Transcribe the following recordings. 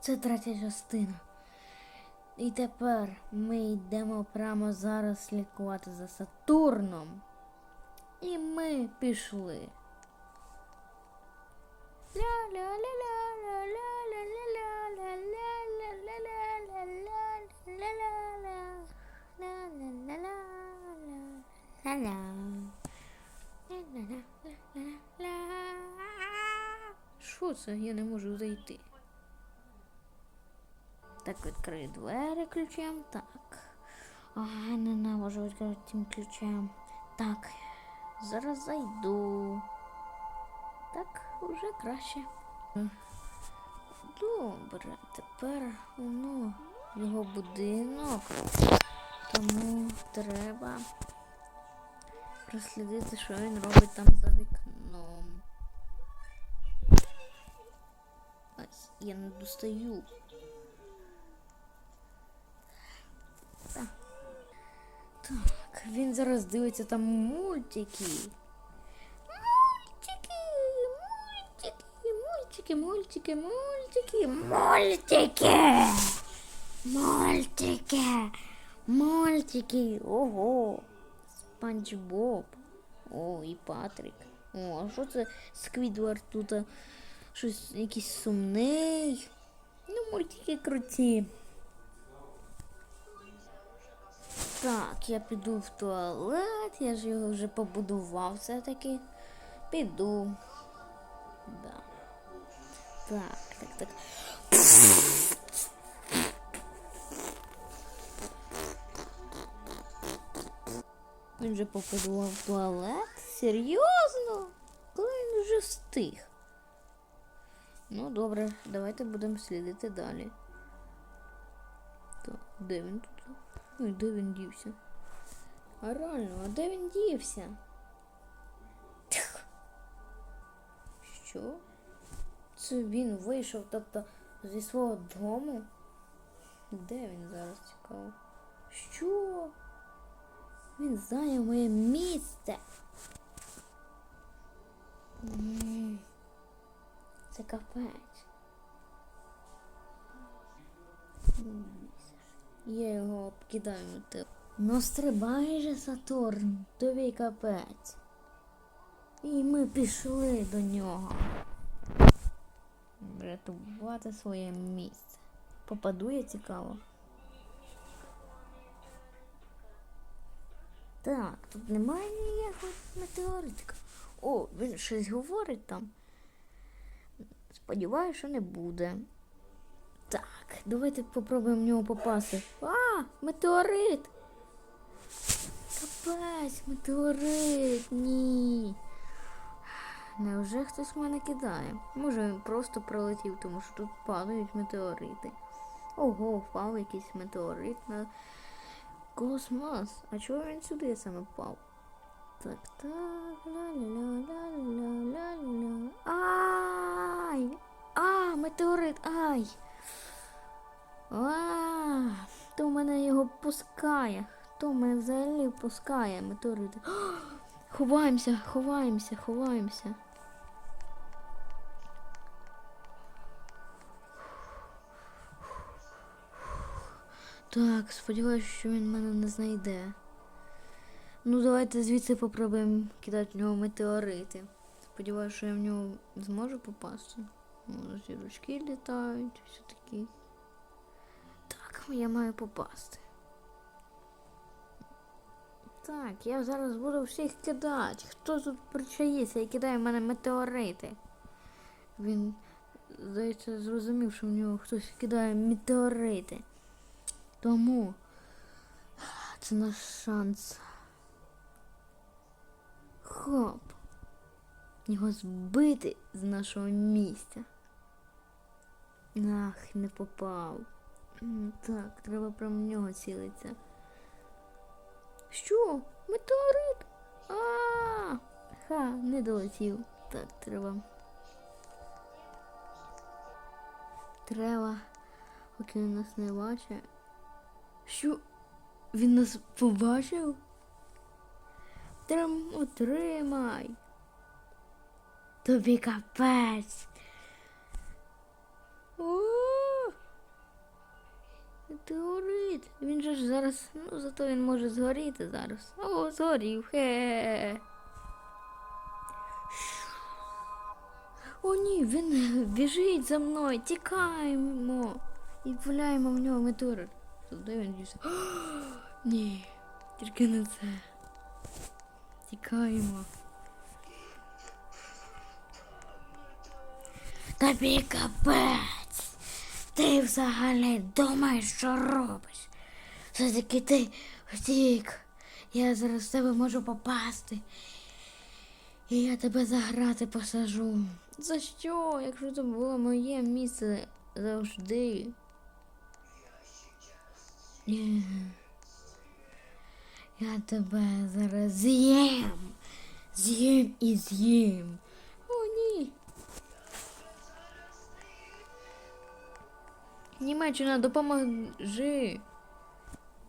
Це третя частина. І тепер ми йдемо прямо зараз слідкувати за Сатурном. І ми пішли. Що це? Я не можу зайти. Так, відкрию двері ключем. Так. А, ненавижу відкрити цим ключем. Так, зараз зайду. Так, уже краще. Добре, тепер ну, його будинок. Тому треба прослідити, що він робить там за вікном. Ось, я не достаю. Так, він зараз дивиться там мультики. Мультики, мультики, мультики, мультики, мультики, мультики, мультики, мультики. Ого. Спанч Боб. О, і Патрік. О, а що це Сквідвард тут? Щось якийсь сумний. Ну, мультики круті. Так, я піду в туалет, я ж його вже побудував все-таки. Піду. Да. Так, так, так. Він вже побудував туалет? Серйозно? Коли він вже встиг? Ну, добре, давайте будемо слідити далі. Так, де він тут? Ой, де він дівся? А реально, а де він дівся? Що? Це він вийшов, тобто, зі свого дому? Де він зараз цікаво? Що? Він зайняв моє місце. Це капець. Я його обкидаю те. Ну стрибай же, Сатурн, тобі капець. І ми пішли до нього. Врятувати своє місце. Попаду я цікаво. Так, тут немає ніякого метеоритика. О, він щось говорить там. Сподіваюся, що не буде. Так, давайте попробуємо в нього попасти. А, метеорит! Капець, метеорит, ні. Невже хтось мене кидає? Може він просто пролетів, тому що тут падають метеорити. Ого, впав якийсь метеорит на космос. А чого він сюди саме впав? Так, так, ля-ля-ля-ля-ля-ля-ля. Ай! А, метеорит, ай! А, хто мене його пускає? Хто мене взагалі пускає метеорити? Ховаємося, ховаємося, ховаємося. Так, сподіваюся, що він мене не знайде. Ну, давайте звідси попробуємо кидати в нього метеорити. Сподіваюся, що я в нього зможу попасти. Зірочки літають, все такі. Так, я маю попасти. Так, я зараз буду всіх кидати. Хто тут причаїться і кидає в мене метеорити? Він, здається, зрозумів, що в нього хтось кидає метеорити. Тому це наш шанс. Хоп. Його збити з нашого місця. Ах, не попав. Так, треба прямо нього цілитися. Що? Метеорит? А, -а, а ха, не долетів. Так, треба. Треба, поки він нас не бачить. Що? Він нас побачив? Трим, отримай. Тобі капець. Метеорит. Він же ж зараз. Ну, зато він може згоріти зараз. О, згорів. Хе. О, ні, він біжить за мною. Тікаємо. І впуляємо в нього метеорит. Де він дівся? Ні, тільки не це. Тікаємо. Тобі капець. Ти взагалі думаєш, що робиш? Все-таки ти втік. Я зараз в тебе можу попасти. І я тебе за грати посажу. За що? Якщо це було моє місце завжди. Я тебе зараз з'їм. З'їм і з'їм. Німеччина, допоможи.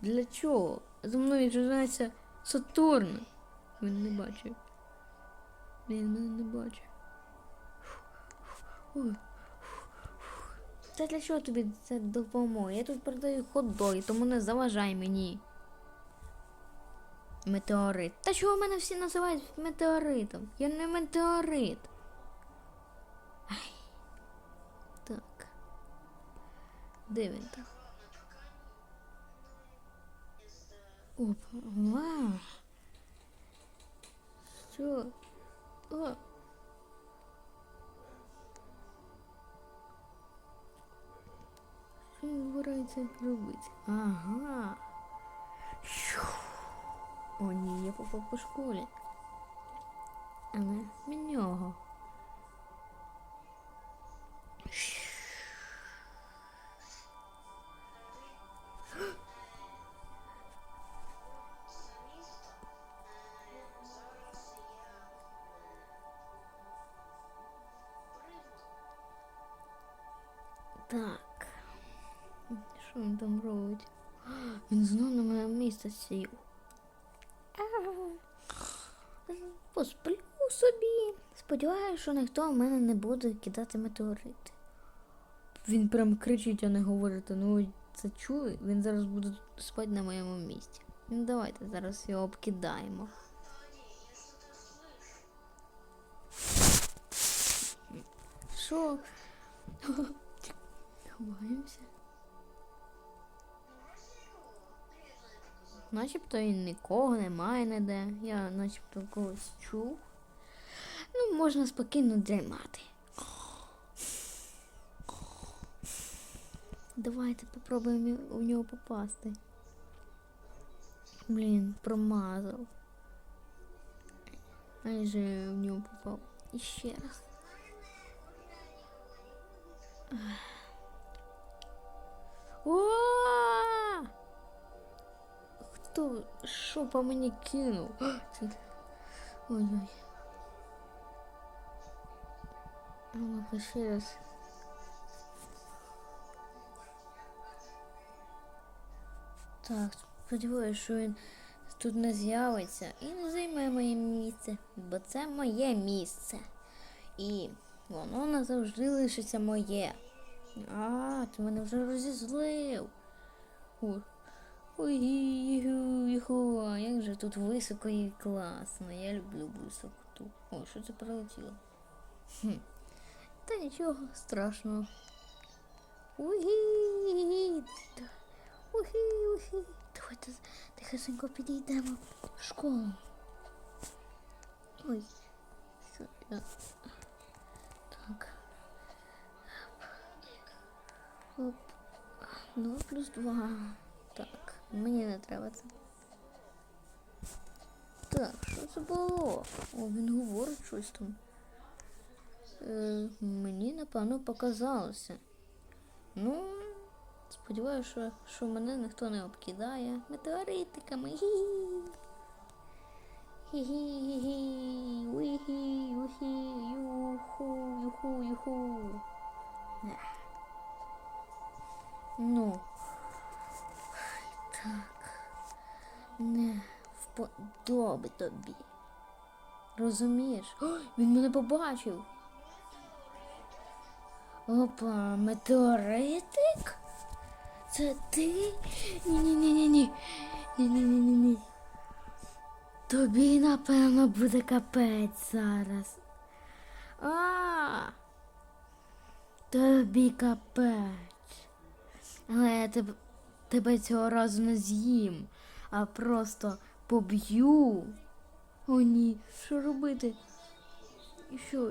Для чого? За мною женеться Сатурн. Він не бачив. Він мене не бачив. Та для чого тобі це допомога? Я тут продаю хот-доги, тому не заважай мені. Метеорит. Та чого мене всі називають метеоритом? Я не метеорит. Де він там? Опа, вау. Що? О. Що він збирається робити? Ага. О, ні, я попав по школі. Але від нього. Що він там робить? Він знов на мене місце сів. Посплю собі. Сподіваюся, що ніхто в мене не буде кидати метеорити. Він прям кричить, а не говорить. Ну це чує. Він зараз буде спати на моєму місці. Ну давайте зараз його обкидаємо. Що? Ховаємося. Начебто і нікого немає ніде. Я начебто когось чув. Ну, можна спокійно дрімати. Давайте попробуємо у нього попасти. Блін, промазав. Майже в нього попав. І ще раз. О! Хто що по мені кинув? Ой-ой. А ну-ка ще раз. Так, сподіваюся, що він тут не з'явиться і не займе моє місце, бо це моє місце. І воно назавжди лишиться моє. А, ти мене вже розізлив. Ой, ой, юху, а як же тут високо і класно. Я люблю висоту. Ой, що це прилетіло? Хм. Та нічого страшного. Угі. Ухі, ухі. Давайте тихесенько підійдемо в школу. Ой, я. Так. Оп. Два плюс два. Так, мені не треба це. Так, що це було? О, він говорить щось там. Е, мені, напевно, показалося. Ну, сподіваюся, що, що мене ніхто не обкидає метеоритиками. Хі-хі-хі-хі. Уі-хі, юху, юху. Ну. Так. Не вподоби тобі. Розумієш? О, він мене побачив. Опа, метеоритик? Це ти? Ні-ні-ні-ні-ні. Ні-ні-ні-ні-ні. Тобі, напевно, буде капець зараз. А! Тобі капець. Але я тебе, тебе цього разу не з'їм, а просто поб'ю. О ні, що робити? Що?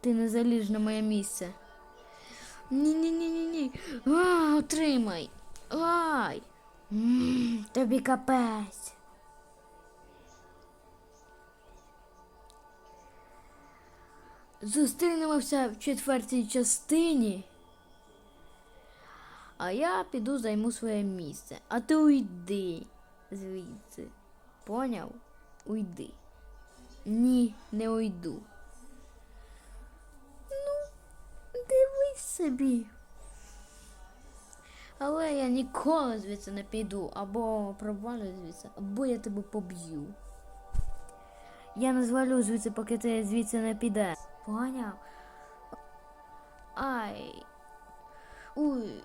Ти не заліж на моє місце. Ні-ні-ні-ні-ні. А, отримай. Ай. М, Тобі капець. Зустрінемося в четвертій частині. А я піду займу своє місце. А ти уйди звідси. Поняв? Уйди. Ні, не уйду. Ну, дивись собі. Але я ніколи звідси не піду, або провалю звідси, або я тебе поб'ю. Я не звалю звідси, поки ти звідси не підеш. Поняв? Ай. Уй.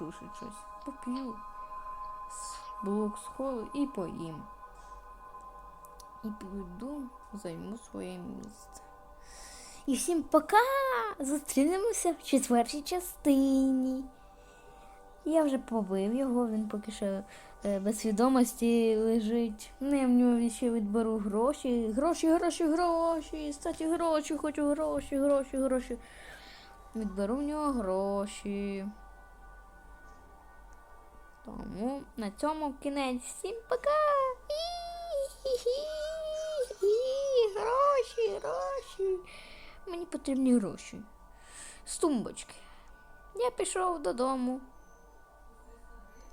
Мене щось. Поп'ю. Блок схолу і поїм. І піду, займу своє місце. І всім пока! Зустрінемося в четвертій частині. Я вже побив його, він поки що е, без свідомості лежить. Я в нього ще відберу гроші. Гроші, гроші, гроші. Статі гроші, хочу гроші, гроші, гроші. Відберу в нього гроші. Тому на цьому кінець. Всім пока! Гроші, гроші. Мені потрібні гроші. З тумбочки. Я пішов додому.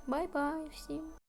Бай-бай всім.